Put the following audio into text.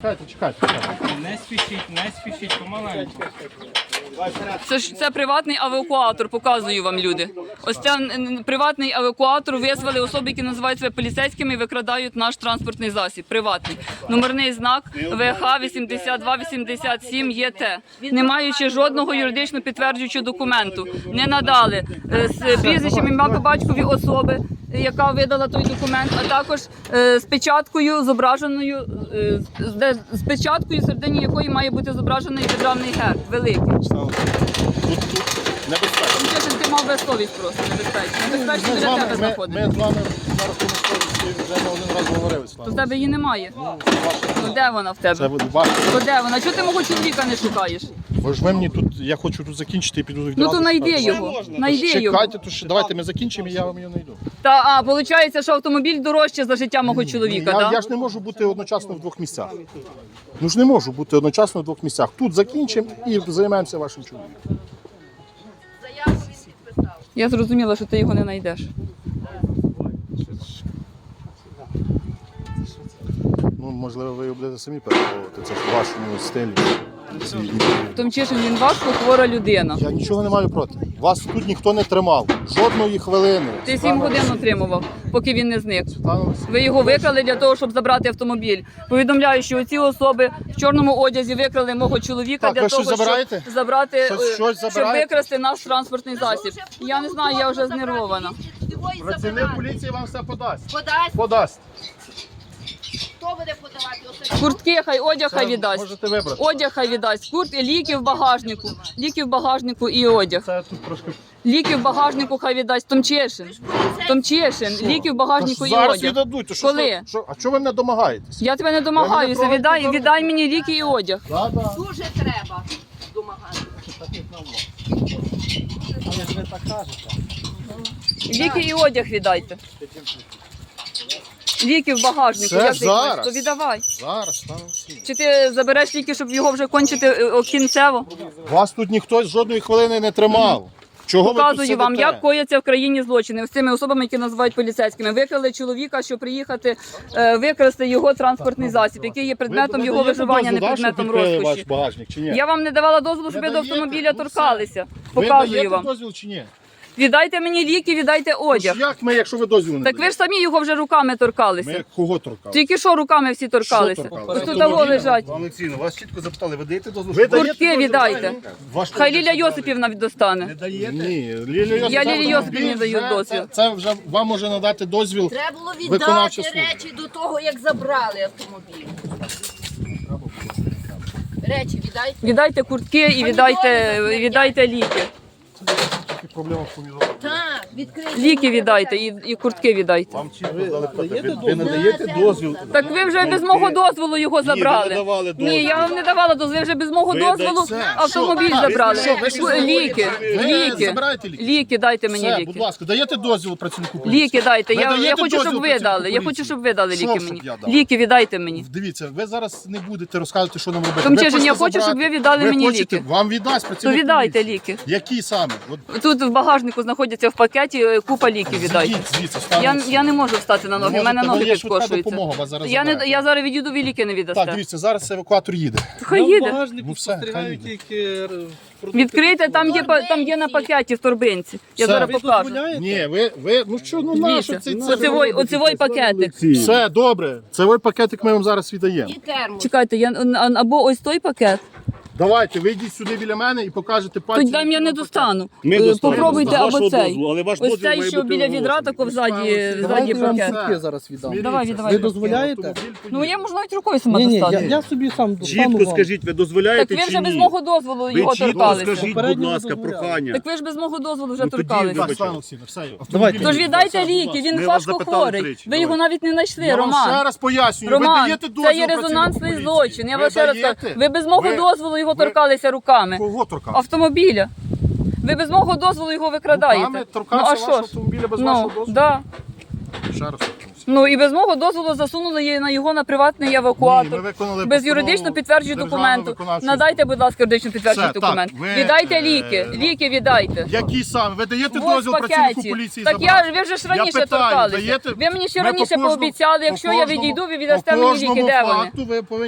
Чекайте, чекайте, чекайте. Не спішіть, не спішіть, помаленьку. Це ж це приватний евакуатор, показую вам люди. Ось це м, приватний евакуатор визвали особи, які називають себе поліцейськими і викрадають наш транспортний засіб. Приватний. Номерний знак ВХ 8287 ЄТ. Не маючи жодного юридично підтверджуючого документу, не надали е, з прізвищем ім'я по батькові особи, яка видала той документ, а також е, з печаткою зображеною е, з- печаткою, середині якої має бути зображений державний герб великий. Тут, тут небезпечно. Чесно, ти мав безсовість просто небезпечно. Небезпечно Ми для тебе ми, знаходити. ми з вами зараз по місцевості вже не один раз говорили. То в тебе її немає. Ну де вона в Це тебе? ви бачите. То де вона? Чого ти мого чоловіка не шукаєш? Ви ж ви мені тут, я хочу тут закінчити і піду відразу. Ну то знайди шукати. його. Знайди його. Чекайте, то ще давайте ми закінчимо, і я вам його знайду. Та а виходить, що автомобіль дорожче за життя мого чоловіка, я, так? я ж не можу бути одночасно в двох місцях. Ну ж не можу бути одночасно в двох місцях. Тут закінчимо і займемося вашим чоловіком. Я зрозуміла, що ти його не знайдеш. Ну, можливо, ви будете самі переховувати. Це ж в вашому стилі. Томчишин, він важко хвора людина. Я нічого не маю проти. Вас тут ніхто не тримав. Жодної хвилини. Ти сім годин утримував, поки він не зник. Ви його викрали для того, щоб забрати автомобіль. Повідомляю, що ці особи в чорному одязі викрали мого чоловіка Так, для ви того, щось забираєте? щоб забрати, Щось- е, щось щоб забираєте? викрасти наш транспортний засіб. Я не знаю, я вже знервована. Працівник поліції вам все подасть. Подасть, Подасть. Буде подавати? Куртки хай одяг хай віддасть. Можете вибрати. Одяг хай віддасть. Куртки, ліки в багажнику. Ліки в багажнику і одяг. Це тут трошки. Ліки в багажнику хай віддасть. Томчешин. Томчешин. Ліки в багажнику і Зараз одяг. віддадуть. То що, Коли? що- що- а чого ви мене домагаєтесь? Я тебе не домагаюся. Віддай, віддай мені ліки і одяг. Да, да. дуже треба домагати. Ліки і одяг віддайте. Ліки в багажнику. Це Як ти їх зараз. маєш? То віддавай. Зараз стану всі. Чи ти забереш ліки, щоб його вже кончити е, кінцево? Вас тут ніхто жодної хвилини не тримав. Чого ви тут Показую вам, сидите? як кояться в країні злочини з цими особами, які називають поліцейськими. Викрали чоловіка, щоб приїхати е, викрасти його транспортний засіб, який є предметом Ви його виживання, не дозвіл, да, щоб предметом відкрили розкоші. ваш багажник чи ні? Я вам не давала дозволу, щоб Ви до даєте? автомобіля Ну, торкалися. ви Показую даєте вам. дозвіл чи ні? Віддайте мені ліки, віддайте одяг. Ж Як ми, якщо ви дозвіл не Так ви ж самі його вже руками торкалися. Ми кого торкали? Тільки що руками всі торкалися. торкали? Ось тут того лежать. Олексійно, вас чітко запитали, ви даєте дозвіл? Ви Куртки віддайте. Ваш Хай Ліля Йосипівна достане. даєте? Ні, Лілія Йосипівна, Я автомобіль Йосипівні даю дозвіл. Це, це вже вам може надати дозвіл. Треба було Виконавча віддати служба. речі до того, як забрали автомобіль. Речі віддайте. Віддайте куртки і віддайте, віддайте ліки. Проблема в помідорах. Так, відкрийте. Ліки віддайте і, і куртки віддайте. Вам чітко дали. Ви, ви не даєте дозвіл? Так ви вже без мого дозволу його забрали. ви не давали дозволу. Ні, я вам не давала дозволу. Ви вже без мого Ви дозволу дайте. автомобіль Що? забрали. Що? Ви що? Ліки, Ви ліки, забираєте ліки? ліки, дайте мені Все, будь ліки. ласка, даєте дозвіл працівнику поліції? Ліки дайте. Ви Я, я даєте хочу, дозвіл щоб ви працівнику дали. Я поліції? хочу, щоб ви дали Що, ліки щоб мені. я дав? Ліки віддайте мені. Дивіться, ви зараз не будете розказувати, що нам робити. Тому Ви ж я хочу, щоб забрати. ви віддали мені хочете, ліки. Вам віддасть То працівник віддайте поліції. ліки. Які саме? От, Тут в багажнику знаходяться в пакеті купа ліків віддайте. Звідси, Я, я не можу встати на ноги, в мене ноги є швидка підкошуються. допомога, вас зараз Я, не, заберуть. я зараз відійду, ви ліки не Так, віддасте. дивіться, зараз евакуатор їде. Хай в їде. багажнику Ну все, хай тільки е, продукти. Відкрийте, там є, па- там є на пакеті в торбинці. Я Все. зараз Ви покажу. Ні, ви, ви, ну що, ну нащо Дивіться, це? це оцевой, оцевой пакетик. Все, добре. Цей пакетик ми вам зараз віддаємо. І термос. Чекайте, я, а- або ось той пакет. Давайте, вийдіть сюди біля мене і покажете пальцем. Тут вам я не достану. Ми Е, достанемо. Попробуйте З або цей. дозволу, але ваш Ось дозвіл цей, має що бути біля відра, оголошений. тако ззаді, Давайте ззаді вам пакет. Зараз віддам. Давай, давай. Ви дозволяєте? Ну я можу навіть рукою сама Ні, ні, я, достати. я собі сам достану Чітко вам. скажіть, ви Так дозволяєте ви чи вже без ні? мого дозволу Ви його чітко торкалися. скажіть, будь Попередньо ласка, дозволяю. прохання. Так ви ж без мого дозволу вже Ну, тоді торкалися. Так, все. Давайте. Тож віддайте ліки, він Ми вас важко запитали хворий. тричі. Ви його навіть не знайшли, Я вам ще Роман. раз пояснюю. ви Роман, даєте дозвіл це є працівнику резонансний поліції? злочин. Я Ви вам ще раз кажу. даєте? Ви без мого Ви- дозволу його торкалися руками. Кого торкав? Автомобіля. Ви без мого дозволу його викрадаєте. Руками Ну торкався а вашого автомобіля без вашого Ну, дозволу? да. Ще раз торкнувся. Ну і без мого дозволу засунули її на його на приватний Ні, ми евакуатор. виконали Без юридично документу. виконавчої Надайте, будь ласка, юридично Все, так, документ. ви, віддайте е, ліки. Ліки віддайте. Які саме? Ви даєте Ось дозвіл працівнику пакеті. поліції Так забрати? я ви вже ж Я раніше питаю, торкалися. даєте? Ви мені ще Ми раніше по кожному- пообіцяли, по якщо я кожному- відійду, ви віддасте по мені ліки. кожному Де вони? факту ви повинні